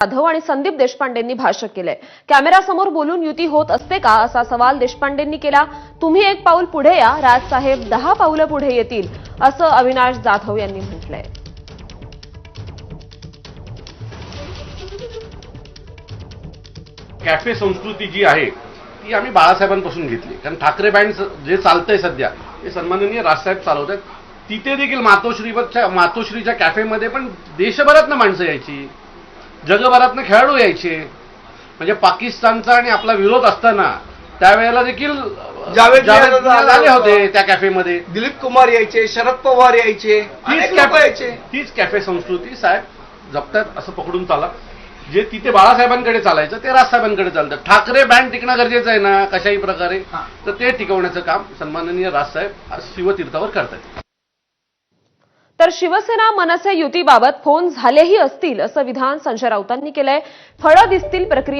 जाधव आणि संदीप देशपांडेंनी भाष्य केलंय. कॅमेरासमोर बोलून युती होत असते का असा सवाल देशपांडेंनी केला. तुम्ही एक पाऊल पुढे या राजसाहेब दहा पाऊलं पुढे येतील असं अविनाश जाधव यांनी म्हटलंय. कॅफे संस्कृती जी आहे ती आम्ही बाळासाहेबांपासून घेतली. कारण ठाकरे बँड जे चालतंय सध्या ते सन्माननीय राजसाहेब चालवत आहेत तिथे देखील मातोश्रीच्या मातोश्रीच्या कॅफेमध्ये पण देशभरातनं माणसं यायची. जगभरातनं खेळाडू यायचे. म्हणजे पाकिस्तानचा आणि आपला विरोध असताना त्यावेळेला देखील जावेद आले होते. त्या कॅफेमध्ये. दिलीप कुमार यायचे शरद पवार यायचे तीच कॅफे यायचे. तीच कॅफे संस्कृती साहेब जपतात असं पकडून चाला. जे तिथे बाळासाहेबांकडे चालायचं ते राजसाहेबांकडे चालतं ठाकरे बँड टिकणं गरजेचं आहे ना कशाही प्रकारे. तर ते टिकवण्याचं काम सन्माननीय राजसाहेब शिवतीर्थावर करतायत. तर शिवसेना मनसे युतीबाबत फोन झालेही असतील असं विधान संजय राऊतांनी केलंय. फळं दिसतील प्रक्रिया